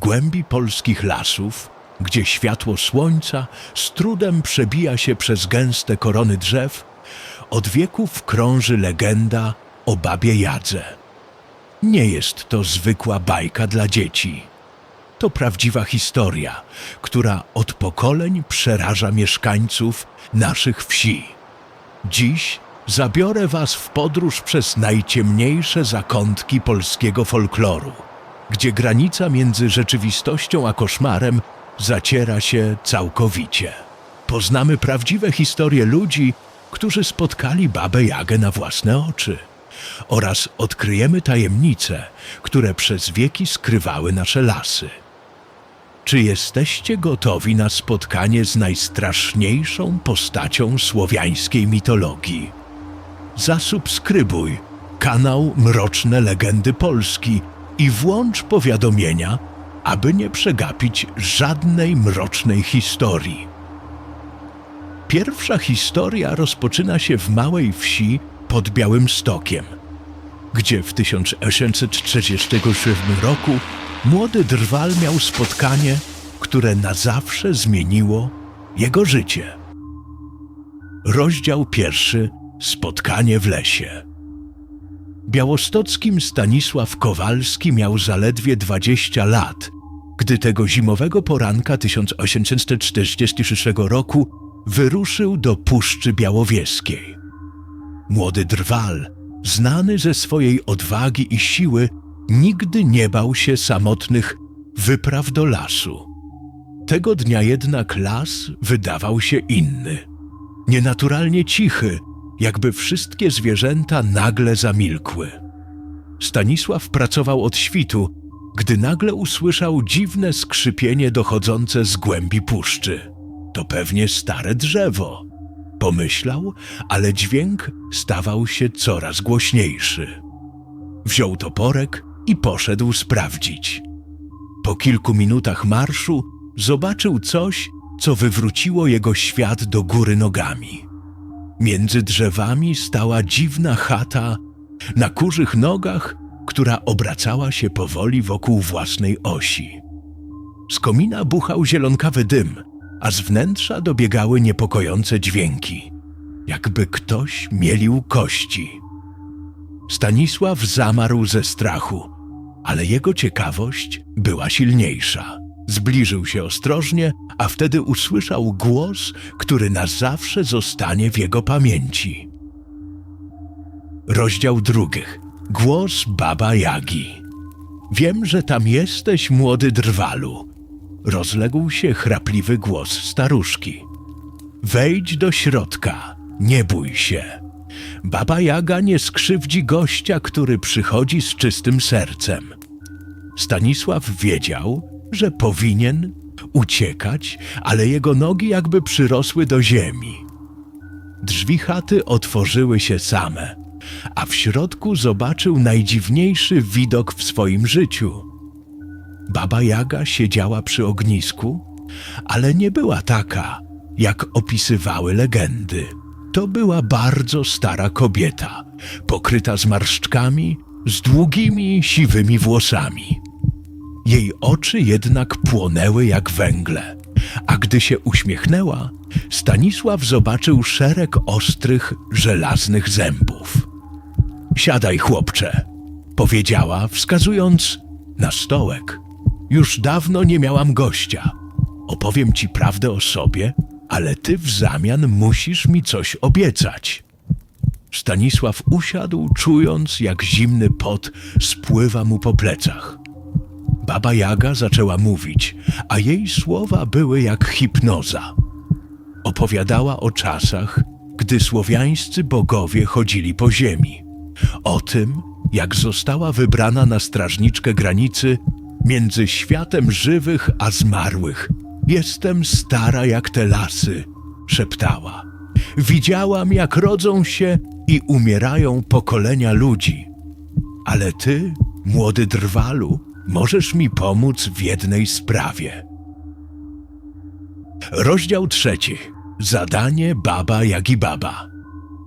głębi polskich lasów, gdzie światło słońca z trudem przebija się przez gęste korony drzew, od wieków krąży legenda o babie Jadze. Nie jest to zwykła bajka dla dzieci. To prawdziwa historia, która od pokoleń przeraża mieszkańców naszych wsi. Dziś zabiorę Was w podróż przez najciemniejsze zakątki polskiego folkloru, gdzie granica między rzeczywistością a koszmarem zaciera się całkowicie. Poznamy prawdziwe historie ludzi, którzy spotkali babę Jagę na własne oczy oraz odkryjemy tajemnice, które przez wieki skrywały nasze lasy. Czy jesteście gotowi na spotkanie z najstraszniejszą postacią słowiańskiej mitologii? Zasubskrybuj kanał Mroczne Legendy Polski i włącz powiadomienia, aby nie przegapić żadnej mrocznej historii. Pierwsza historia rozpoczyna się w małej wsi pod Białym Stokiem, gdzie w 1837 roku młody drwal miał spotkanie, które na zawsze zmieniło jego życie. Rozdział pierwszy Spotkanie w lesie. Białostockim Stanisław Kowalski miał zaledwie 20 lat, gdy tego zimowego poranka 1846 roku wyruszył do Puszczy Białowieskiej. Młody drwal, znany ze swojej odwagi i siły, nigdy nie bał się samotnych wypraw do lasu. Tego dnia jednak las wydawał się inny. Nienaturalnie cichy, jakby wszystkie zwierzęta nagle zamilkły. Stanisław pracował od świtu, gdy nagle usłyszał dziwne skrzypienie dochodzące z głębi puszczy. To pewnie stare drzewo. Pomyślał, ale dźwięk stawał się coraz głośniejszy. Wziął toporek i poszedł sprawdzić. Po kilku minutach marszu zobaczył coś, co wywróciło jego świat do góry nogami. Między drzewami stała dziwna chata na kurzych nogach, która obracała się powoli wokół własnej osi. Z komina buchał zielonkawy dym, a z wnętrza dobiegały niepokojące dźwięki, jakby ktoś mielił kości. Stanisław zamarł ze strachu, ale jego ciekawość była silniejsza. Zbliżył się ostrożnie, a wtedy usłyszał głos, który na zawsze zostanie w jego pamięci. Rozdział drugi. Głos Baba Jagi. Wiem, że tam jesteś, młody drwalu. Rozległ się chrapliwy głos staruszki. Wejdź do środka, nie bój się. Baba Jaga nie skrzywdzi gościa, który przychodzi z czystym sercem. Stanisław wiedział, że powinien uciekać, ale jego nogi jakby przyrosły do ziemi. Drzwi chaty otworzyły się same, a w środku zobaczył najdziwniejszy widok w swoim życiu. Baba Jaga siedziała przy ognisku, ale nie była taka, jak opisywały legendy. To była bardzo stara kobieta, pokryta zmarszczkami, z długimi, siwymi włosami. Jej oczy jednak płonęły jak węgle, a gdy się uśmiechnęła, Stanisław zobaczył szereg ostrych, żelaznych zębów. Siadaj, chłopcze, powiedziała, wskazując na stołek. Już dawno nie miałam gościa. Opowiem ci prawdę o sobie, ale ty w zamian musisz mi coś obiecać. Stanisław usiadł, czując, jak zimny pot spływa mu po plecach. Baba Jaga zaczęła mówić, a jej słowa były jak hipnoza. Opowiadała o czasach, gdy słowiańscy bogowie chodzili po ziemi. O tym, jak została wybrana na strażniczkę granicy między światem żywych a zmarłych. Jestem stara jak te lasy, szeptała. Widziałam, jak rodzą się i umierają pokolenia ludzi. Ale ty, młody drwalu, możesz mi pomóc w jednej sprawie. Rozdział trzeci. Zadanie baba Jagi Baba.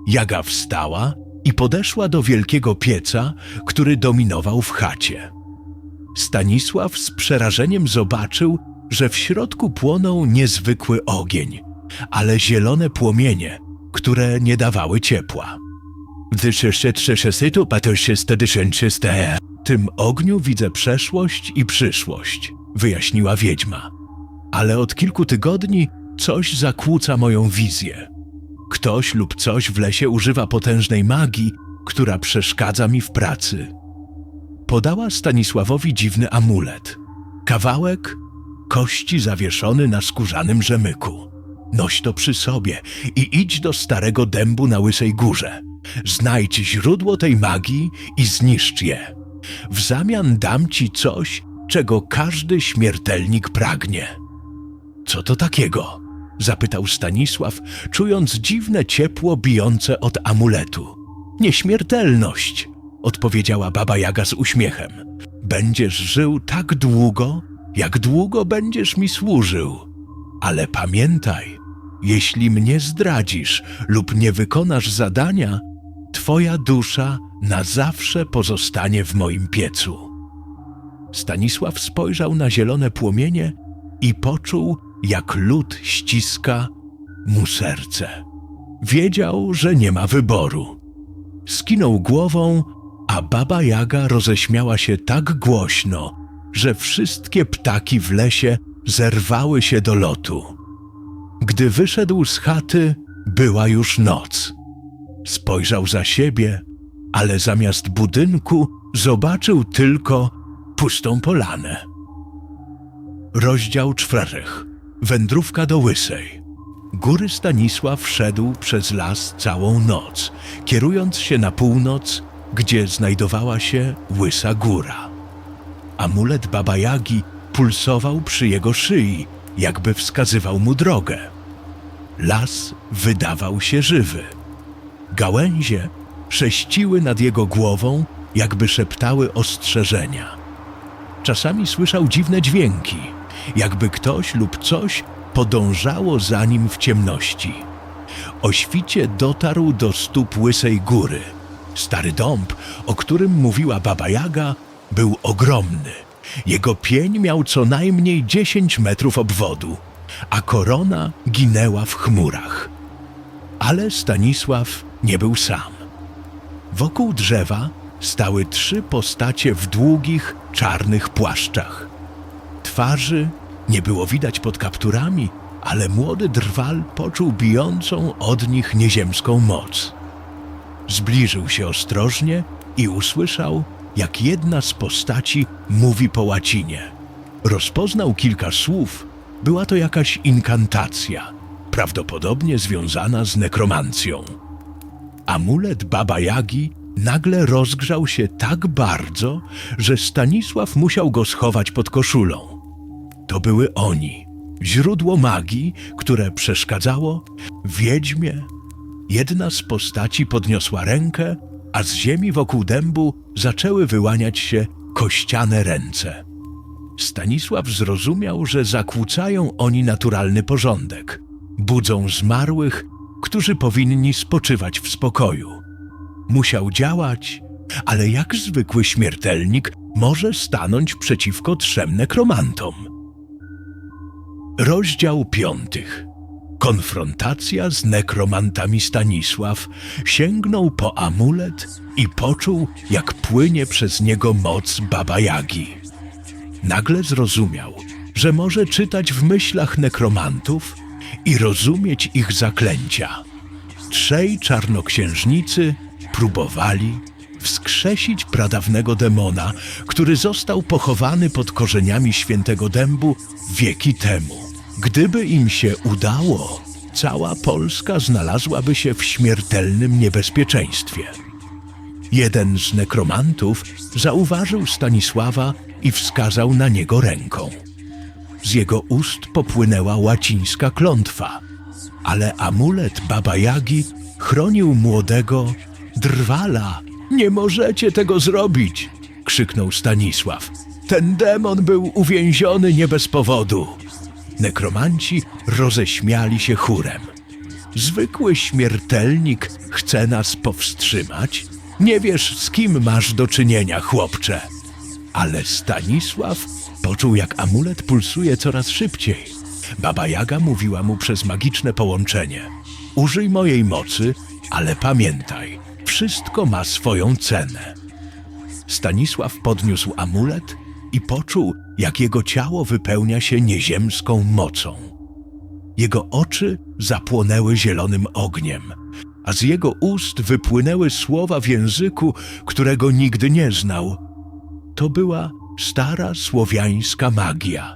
Jaga wstała i podeszła do wielkiego pieca, który dominował w chacie. Stanisław z przerażeniem zobaczył, że w środku płonął niezwykły ogień, ale zielone płomienie, które nie dawały ciepła. W tym ogniu widzę przeszłość i przyszłość, wyjaśniła wiedźma. Ale od kilku tygodni coś zakłóca moją wizję. Ktoś lub coś w lesie używa potężnej magii, która przeszkadza mi w pracy. Podała Stanisławowi dziwny amulet. Kawałek kości zawieszony na skórzanym rzemyku. Noś to przy sobie i idź do starego dębu na Łysej Górze. Znajdź źródło tej magii i zniszcz je. W zamian dam ci coś, czego każdy śmiertelnik pragnie. Co to takiego? zapytał Stanisław, czując dziwne ciepło bijące od amuletu. Nieśmiertelność, odpowiedziała baba Jaga z uśmiechem. Będziesz żył tak długo, jak długo będziesz mi służył. Ale pamiętaj, jeśli mnie zdradzisz lub nie wykonasz zadania, twoja dusza na zawsze pozostanie w moim piecu. Stanisław spojrzał na zielone płomienie i poczuł, jak lód ściska mu serce. Wiedział, że nie ma wyboru. Skinął głową, a baba Jaga roześmiała się tak głośno, że wszystkie ptaki w lesie zerwały się do lotu. Gdy wyszedł z chaty, była już noc. Spojrzał za siebie, ale zamiast budynku zobaczył tylko pustą polanę. Rozdział czwartych. Wędrówka do Łysej. Góry Stanisław szedł przez las całą noc, kierując się na północ, gdzie znajdowała się Łysa Góra. Amulet Baba Jagi pulsował przy jego szyi, jakby wskazywał mu drogę. Las wydawał się żywy. Gałęzie sześciły nad jego głową, jakby szeptały ostrzeżenia. Czasami słyszał dziwne dźwięki, jakby ktoś lub coś podążało za nim w ciemności. O świcie dotarł do stóp Łysej Góry. Stary dąb, o którym mówiła Baba Jaga, był ogromny. Jego pień miał co najmniej 10 metrów obwodu, a korona ginęła w chmurach. Ale Stanisław nie był sam. Wokół drzewa stały trzy postacie w długich, czarnych płaszczach. Twarzy nie było widać pod kapturami, ale młody drwal poczuł bijącą od nich nieziemską moc. Zbliżył się ostrożnie i usłyszał, jak jedna z postaci mówi po łacinie. Rozpoznał kilka słów, była to jakaś inkantacja, prawdopodobnie związana z nekromancją. Amulet Baba Jagi nagle rozgrzał się tak bardzo, że Stanisław musiał go schować pod koszulą. To były oni, źródło magii, które przeszkadzało wiedźmie. Jedna z postaci podniosła rękę, a z ziemi wokół dębu zaczęły wyłaniać się kościane ręce. Stanisław zrozumiał, że zakłócają oni naturalny porządek. Budzą zmarłych, którzy powinni spoczywać w spokoju. Musiał działać, ale jak zwykły śmiertelnik może stanąć przeciwko trzem nekromantom? Rozdział piątych. Konfrontacja z nekromantami Stanisław sięgnął po amulet i poczuł, jak płynie przez niego moc Baba Jagi. Nagle zrozumiał, że może czytać w myślach nekromantów i rozumieć ich zaklęcia. Trzej czarnoksiężnicy próbowali wskrzesić pradawnego demona, który został pochowany pod korzeniami świętego dębu wieki temu. Gdyby im się udało, cała Polska znalazłaby się w śmiertelnym niebezpieczeństwie. Jeden z nekromantów zauważył Stanisława i wskazał na niego ręką. Z jego ust popłynęła łacińska klątwa, ale amulet Baba Jagi chronił młodego drwala. Nie możecie tego zrobić! krzyknął Stanisław. Ten demon był uwięziony nie bez powodu. Nekromanci roześmiali się chórem. Zwykły śmiertelnik chce nas powstrzymać? Nie wiesz, z kim masz do czynienia, chłopcze. Ale Stanisław poczuł, jak amulet pulsuje coraz szybciej. Baba Jaga mówiła mu przez magiczne połączenie: Użyj mojej mocy, ale pamiętaj, wszystko ma swoją cenę. Stanisław podniósł amulet i poczuł, jak jego ciało wypełnia się nieziemską mocą. Jego oczy zapłonęły zielonym ogniem, a z jego ust wypłynęły słowa w języku, którego nigdy nie znał. To była stara słowiańska magia.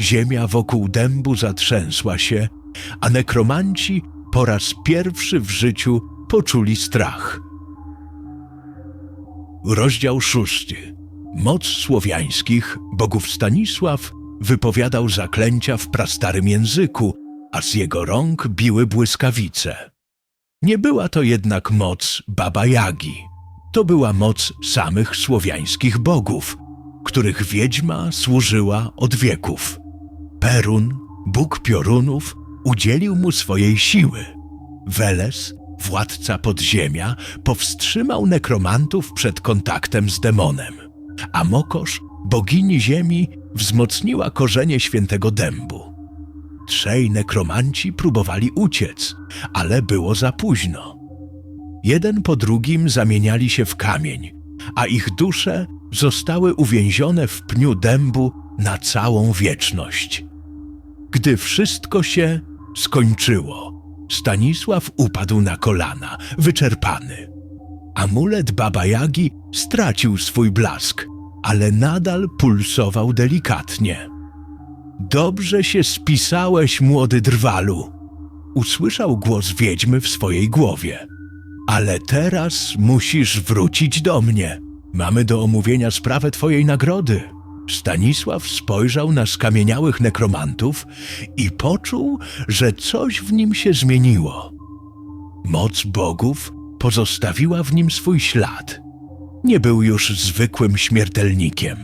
Ziemia wokół dębu zatrzęsła się, a nekromanci po raz pierwszy w życiu poczuli strach. Rozdział szósty. Moc słowiańskich bogów Stanisław wypowiadał zaklęcia w prastarym języku, a z jego rąk biły błyskawice. Nie była to jednak moc Baba Jagi. To była moc samych słowiańskich bogów, których wiedźma służyła od wieków. Perun, bóg piorunów, udzielił mu swojej siły. Weles, władca podziemia, powstrzymał nekromantów przed kontaktem z demonem, a Mokosz, bogini ziemi, wzmocniła korzenie świętego dębu. Trzej nekromanci próbowali uciec, ale było za późno. Jeden po drugim zamieniali się w kamień, a ich dusze zostały uwięzione w pniu dębu na całą wieczność. Gdy wszystko się skończyło, Stanisław upadł na kolana, wyczerpany. Amulet Baba Jagi stracił swój blask, ale nadal pulsował delikatnie. Dobrze się spisałeś, młody drwalu, usłyszał głos wiedźmy w swojej głowie. Ale teraz musisz wrócić do mnie. Mamy do omówienia sprawę twojej nagrody. Stanisław spojrzał na skamieniałych nekromantów i poczuł, że coś w nim się zmieniło. Moc bogów pozostawiła w nim swój ślad. Nie był już zwykłym śmiertelnikiem.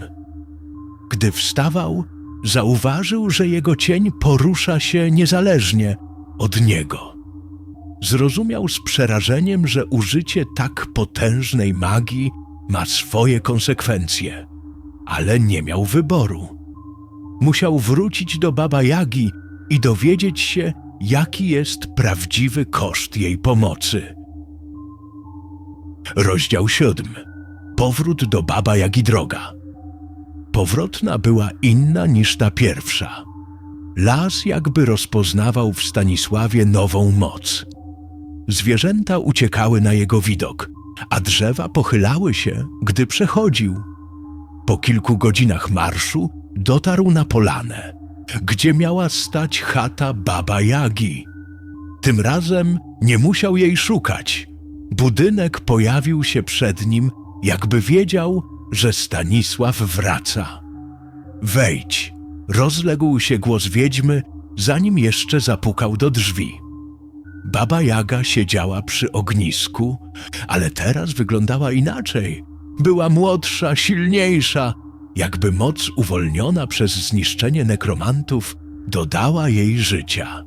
Gdy wstawał, zauważył, że jego cień porusza się niezależnie od niego. Zrozumiał z przerażeniem, że użycie tak potężnej magii ma swoje konsekwencje, ale nie miał wyboru. Musiał wrócić do Baba Jagi i dowiedzieć się, jaki jest prawdziwy koszt jej pomocy. Rozdział siódmy. Powrót do Baba Jagi droga. Powrotna była inna niż ta pierwsza. Las jakby rozpoznawał w Stanisławie nową moc. Zwierzęta uciekały na jego widok, a drzewa pochylały się, gdy przechodził. Po kilku godzinach marszu dotarł na polanę, gdzie miała stać chata Baba Jagi. Tym razem nie musiał jej szukać. Budynek pojawił się przed nim, jakby wiedział, że Stanisław wraca. Wejdź, rozległ się głos wiedźmy, zanim jeszcze zapukał do drzwi. Baba Jaga siedziała przy ognisku, ale teraz wyglądała inaczej. Była młodsza, silniejsza, jakby moc uwolniona przez zniszczenie nekromantów dodała jej życia.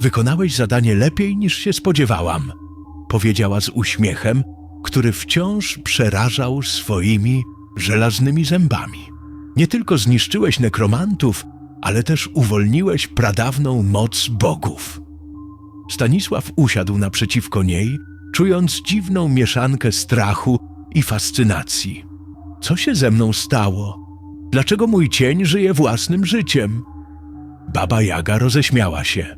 Wykonałeś zadanie lepiej niż się spodziewałam, powiedziała z uśmiechem, który wciąż przerażał swoimi żelaznymi zębami. Nie tylko zniszczyłeś nekromantów, ale też uwolniłeś pradawną moc bogów. Stanisław usiadł naprzeciwko niej, czując dziwną mieszankę strachu i fascynacji. Co się ze mną stało? Dlaczego mój cień żyje własnym życiem? Baba Jaga roześmiała się.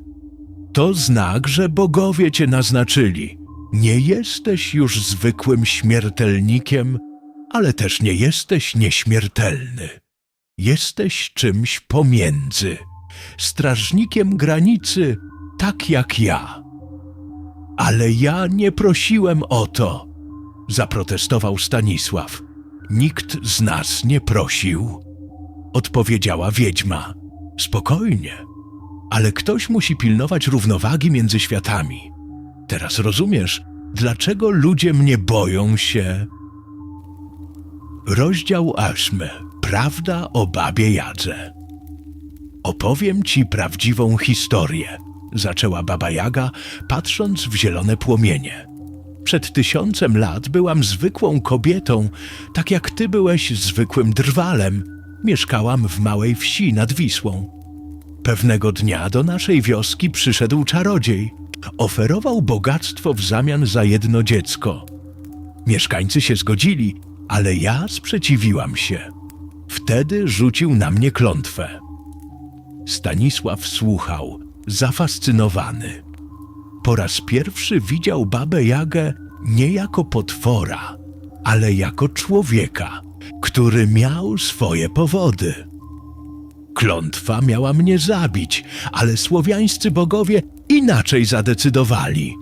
To znak, że bogowie cię naznaczyli. Nie jesteś już zwykłym śmiertelnikiem, ale też nie jesteś nieśmiertelny. Jesteś czymś pomiędzy, strażnikiem granicy, tak jak ja. Ale ja nie prosiłem o to, zaprotestował Stanisław. Nikt z nas nie prosił, odpowiedziała wiedźma. Spokojnie, ale ktoś musi pilnować równowagi między światami. Teraz rozumiesz, dlaczego ludzie mnie boją się. Rozdział ósmy. Prawda o babie Jadze. Opowiem ci prawdziwą historię, zaczęła baba Jaga, patrząc w zielone płomienie. Przed tysiącem lat byłam zwykłą kobietą, tak jak ty byłeś zwykłym drwalem. Mieszkałam w małej wsi nad Wisłą. Pewnego dnia do naszej wioski przyszedł czarodziej. Oferował bogactwo w zamian za jedno dziecko. Mieszkańcy się zgodzili, ale ja sprzeciwiłam się. Wtedy rzucił na mnie klątwę. Stanisław słuchał, zafascynowany. Po raz pierwszy widział babę Jagę nie jako potwora, ale jako człowieka, który miał swoje powody. Klątwa miała mnie zabić, ale słowiańscy bogowie inaczej zadecydowali.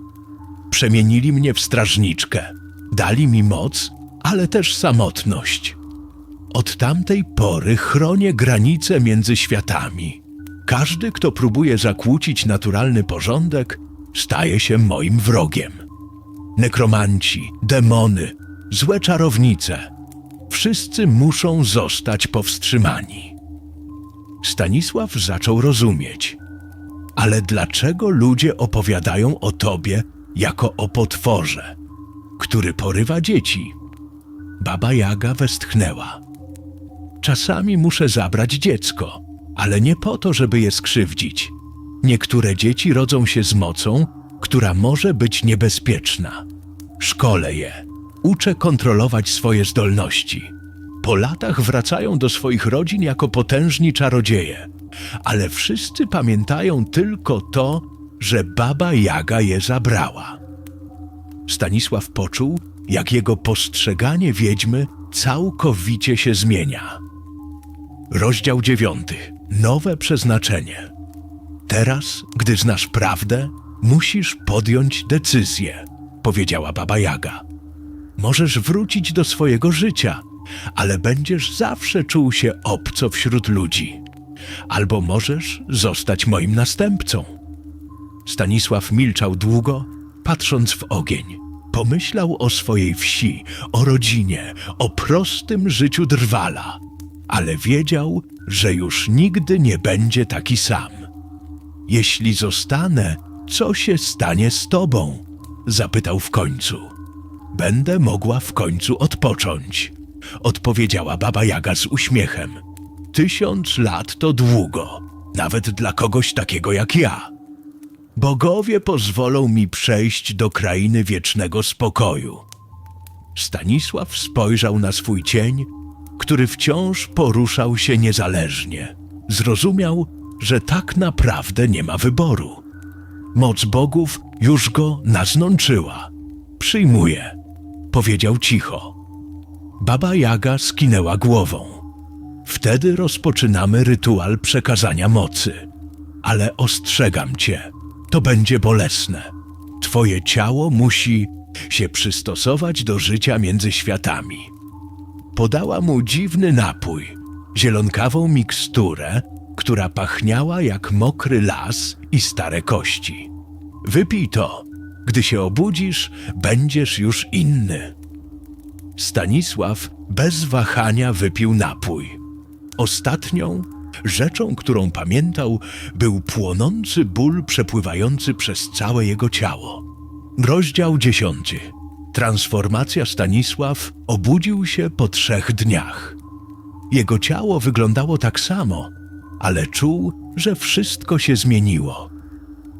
Przemienili mnie w strażniczkę, dali mi moc, ale też samotność. Od tamtej pory chronię granice między światami. Każdy, kto próbuje zakłócić naturalny porządek, staje się moim wrogiem. Nekromanci, demony, złe czarownice wszyscy muszą zostać powstrzymani. Stanisław zaczął rozumieć. Ale dlaczego ludzie opowiadają o tobie jako o potworze, który porywa dzieci? Baba Jaga westchnęła. Czasami muszę zabrać dziecko, ale nie po to, żeby je skrzywdzić. Niektóre dzieci rodzą się z mocą, która może być niebezpieczna. Szkole je, uczę kontrolować swoje zdolności. Po latach wracają do swoich rodzin jako potężni czarodzieje, ale wszyscy pamiętają tylko to, że baba Jaga je zabrała. Stanisław poczuł, jak jego postrzeganie wiedźmy całkowicie się zmienia. Rozdział dziewiąty. Nowe przeznaczenie. Teraz, gdy znasz prawdę, musisz podjąć decyzję, powiedziała baba Jaga. Możesz wrócić do swojego życia, ale będziesz zawsze czuł się obco wśród ludzi. Albo możesz zostać moim następcą. Stanisław milczał długo, patrząc w ogień. Pomyślał o swojej wsi, o rodzinie, o prostym życiu drwala, ale wiedział, że już nigdy nie będzie taki sam. Jeśli zostanę, co się stanie z tobą? Zapytał w końcu. Będę mogła w końcu odpocząć, odpowiedziała baba Jaga z uśmiechem. Tysiąc lat to długo, nawet dla kogoś takiego jak ja. Bogowie pozwolą mi przejść do krainy wiecznego spokoju. Stanisław spojrzał na swój cień, który wciąż poruszał się niezależnie. Zrozumiał, że tak naprawdę nie ma wyboru. Moc bogów już go naznączyła. Przyjmuję, powiedział cicho. Baba Jaga skinęła głową. Wtedy rozpoczynamy rytuał przekazania mocy. Ale ostrzegam cię, to będzie bolesne. Twoje ciało musi się przystosować do życia między światami. Podała mu dziwny napój, zielonkawą miksturę, która pachniała jak mokry las i stare kości. Wypij to. Gdy się obudzisz, będziesz już inny. Stanisław bez wahania wypił napój. Ostatnią rzeczą, którą pamiętał, był płonący ból przepływający przez całe jego ciało. Rozdział dziesiąty. Transformacja Stanisław obudził się po trzech dniach. Jego ciało wyglądało tak samo, ale czuł, że wszystko się zmieniło.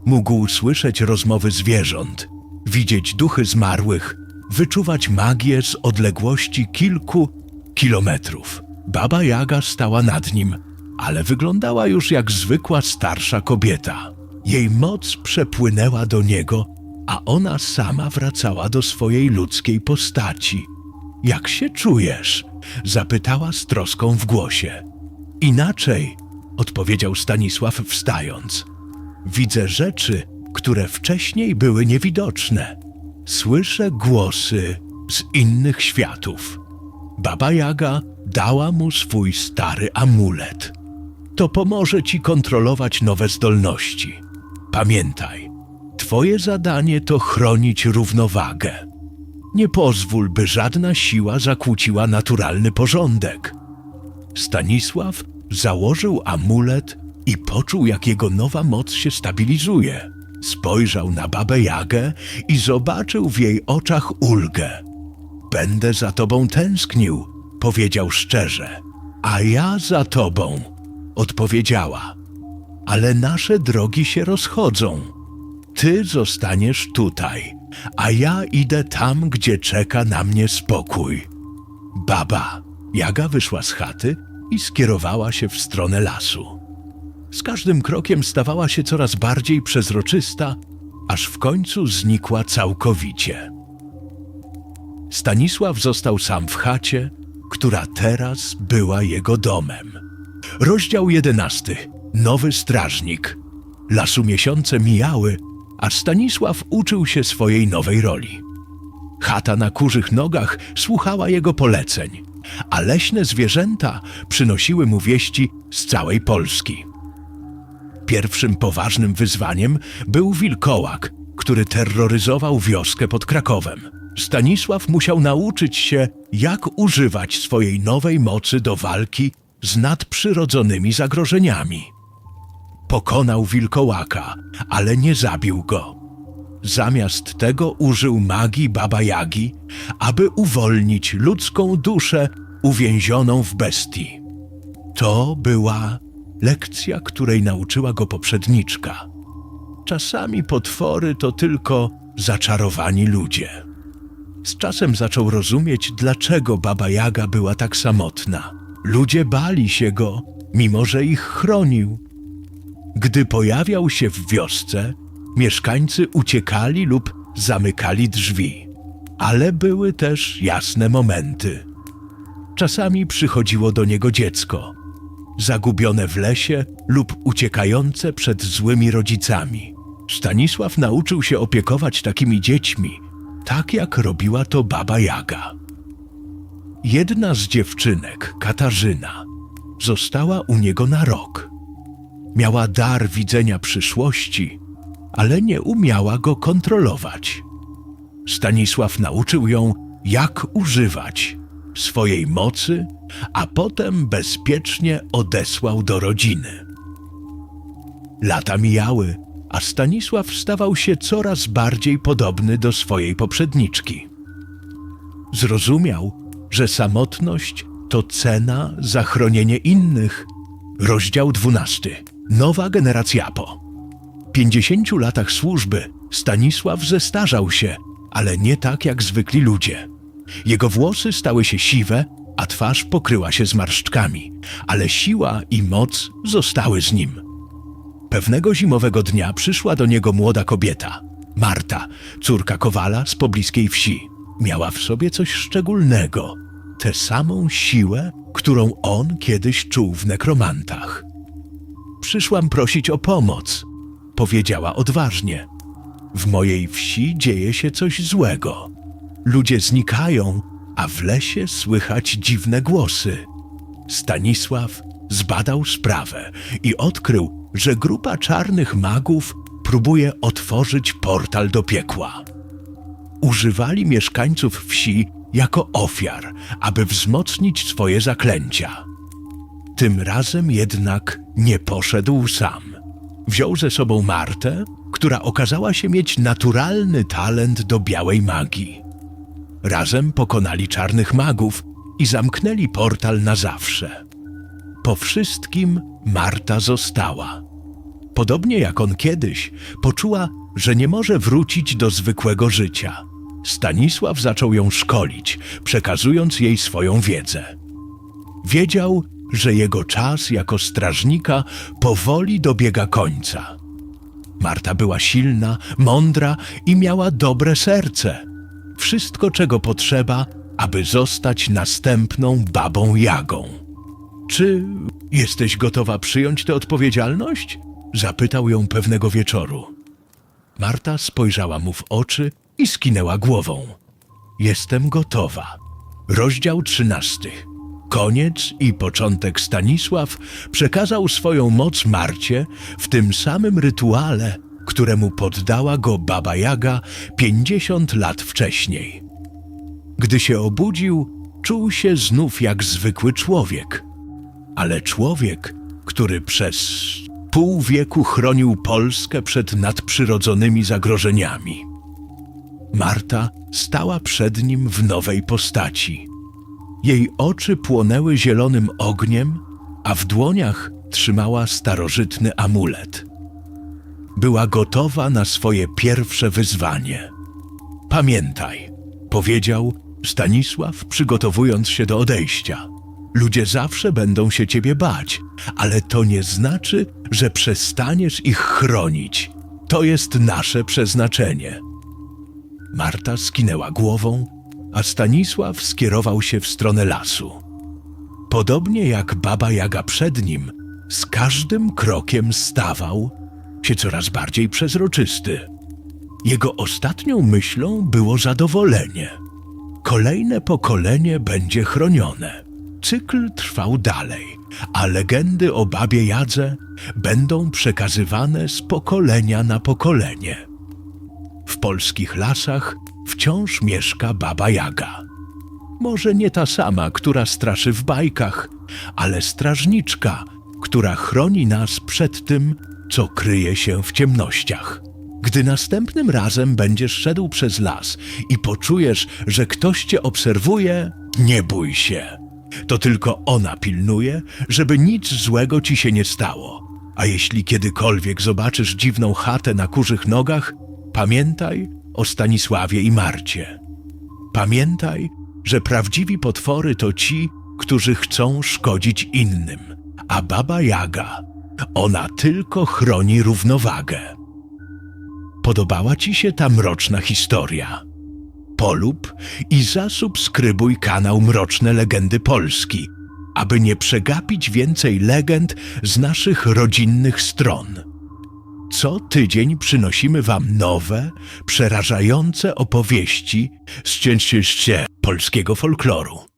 Mógł słyszeć rozmowy zwierząt, widzieć duchy zmarłych, wyczuwać magię z odległości kilku kilometrów. Baba Jaga stała nad nim, ale wyglądała już jak zwykła starsza kobieta. Jej moc przepłynęła do niego, a ona sama wracała do swojej ludzkiej postaci. Jak się czujesz? zapytała z troską w głosie. Inaczej, odpowiedział Stanisław wstając. Widzę rzeczy, które wcześniej były niewidoczne. Słyszę głosy z innych światów. Baba Jaga dała mu swój stary amulet. To pomoże ci kontrolować nowe zdolności. Pamiętaj, twoje zadanie to chronić równowagę. Nie pozwól, by żadna siła zakłóciła naturalny porządek. Stanisław założył amulet i poczuł, jak jego nowa moc się stabilizuje. Spojrzał na babę Jagę i zobaczył w jej oczach ulgę. Będę za tobą tęsknił, powiedział szczerze. A ja za tobą, odpowiedziała. Ale nasze drogi się rozchodzą. Ty zostaniesz tutaj, a ja idę tam, gdzie czeka na mnie spokój. Baba Jaga wyszła z chaty i skierowała się w stronę lasu. Z każdym krokiem stawała się coraz bardziej przezroczysta, aż w końcu znikła całkowicie. Stanisław został sam w chacie, która teraz była jego domem. Rozdział jedenasty. Nowy strażnik. Lasu miesiące mijały, a Stanisław uczył się swojej nowej roli. Chata na kurzych nogach słuchała jego poleceń, a leśne zwierzęta przynosiły mu wieści z całej Polski. Pierwszym poważnym wyzwaniem był wilkołak, który terroryzował wioskę pod Krakowem. Stanisław musiał nauczyć się, jak używać swojej nowej mocy do walki z nadprzyrodzonymi zagrożeniami. Pokonał wilkołaka, ale nie zabił go. Zamiast tego użył magii Baba Jagi, aby uwolnić ludzką duszę uwięzioną w bestii. To była lekcja, której nauczyła go poprzedniczka. Czasami potwory to tylko zaczarowani ludzie. Z czasem zaczął rozumieć, dlaczego Baba Jaga była tak samotna. Ludzie bali się go, mimo że ich chronił. Gdy pojawiał się w wiosce, mieszkańcy uciekali lub zamykali drzwi. Ale były też jasne momenty. Czasami przychodziło do niego dziecko, zagubione w lesie lub uciekające przed złymi rodzicami. Stanisław nauczył się opiekować takimi dziećmi, tak jak robiła to baba Jaga. Jedna z dziewczynek, Katarzyna, została u niego na rok. Miała dar widzenia przyszłości, ale nie umiała go kontrolować. Stanisław nauczył ją, jak używać swojej mocy, a potem bezpiecznie odesłał do rodziny. Lata mijały, a Stanisław stawał się coraz bardziej podobny do swojej poprzedniczki. Zrozumiał, że samotność to cena za chronienie innych. Rozdział 12. Nowa generacja po. 50 latach służby Stanisław zestarzał się, ale nie tak jak zwykli ludzie. Jego włosy stały się siwe, a twarz pokryła się zmarszczkami, ale siła i moc zostały z nim. Pewnego zimowego dnia przyszła do niego młoda kobieta, Marta, córka kowala z pobliskiej wsi. Miała w sobie coś szczególnego, tę samą siłę, którą on kiedyś czuł w nekromantach. Przyszłam prosić o pomoc, powiedziała odważnie. W mojej wsi dzieje się coś złego. Ludzie znikają, a w lesie słychać dziwne głosy. Stanisław zbadał sprawę i odkrył, że grupa czarnych magów próbuje otworzyć portal do piekła. Używali mieszkańców wsi jako ofiar, aby wzmocnić swoje zaklęcia. Tym razem jednak nie poszedł sam. Wziął ze sobą Martę, która okazała się mieć naturalny talent do białej magii. Razem pokonali czarnych magów i zamknęli portal na zawsze. Po wszystkim Marta została. Podobnie jak on kiedyś, poczuła, że nie może wrócić do zwykłego życia. Stanisław zaczął ją szkolić, przekazując jej swoją wiedzę. Wiedział, że jego czas jako strażnika powoli dobiega końca. Marta była silna, mądra i miała dobre serce. Wszystko, czego potrzeba, aby zostać następną babą Jagą. Czy jesteś gotowa przyjąć tę odpowiedzialność? Zapytał ją pewnego wieczoru. Marta spojrzała mu w oczy i skinęła głową. Jestem gotowa. Rozdział trzynasty. Koniec i początek Stanisław przekazał swoją moc Marcie w tym samym rytuale, któremu poddała go Baba Jaga pięćdziesiąt lat wcześniej. Gdy się obudził, czuł się znów jak zwykły człowiek, ale człowiek, który przez pół wieku chronił Polskę przed nadprzyrodzonymi zagrożeniami. Marta stała przed nim w nowej postaci. Jej oczy płonęły zielonym ogniem, a w dłoniach trzymała starożytny amulet. Była gotowa na swoje pierwsze wyzwanie. Pamiętaj, powiedział Stanisław, przygotowując się do odejścia. Ludzie zawsze będą się ciebie bać, ale to nie znaczy, że przestaniesz ich chronić. To jest nasze przeznaczenie. Marta skinęła głową, a Stanisław skierował się w stronę lasu. Podobnie jak baba Jaga przed nim, z każdym krokiem stawał się coraz bardziej przezroczysty. Jego ostatnią myślą było zadowolenie. Kolejne pokolenie będzie chronione. Cykl trwał dalej, a legendy o babie Jadze będą przekazywane z pokolenia na pokolenie. W polskich lasach wciąż mieszka baba Jaga. Może nie ta sama, która straszy w bajkach, ale strażniczka, która chroni nas przed tym, co kryje się w ciemnościach. Gdy następnym razem będziesz szedł przez las i poczujesz, że ktoś cię obserwuje, nie bój się. To tylko ona pilnuje, żeby nic złego ci się nie stało. A jeśli kiedykolwiek zobaczysz dziwną chatę na kurzych nogach, pamiętaj o Stanisławie i Marcie. Pamiętaj, że prawdziwi potwory to ci, którzy chcą szkodzić innym, a baba Jaga, ona tylko chroni równowagę. Podobała ci się ta mroczna historia? Polub i zasubskrybuj kanał Mroczne Legendy Polski, aby nie przegapić więcej legend z naszych rodzinnych stron. Co tydzień przynosimy Wam nowe, przerażające opowieści z polskiego folkloru.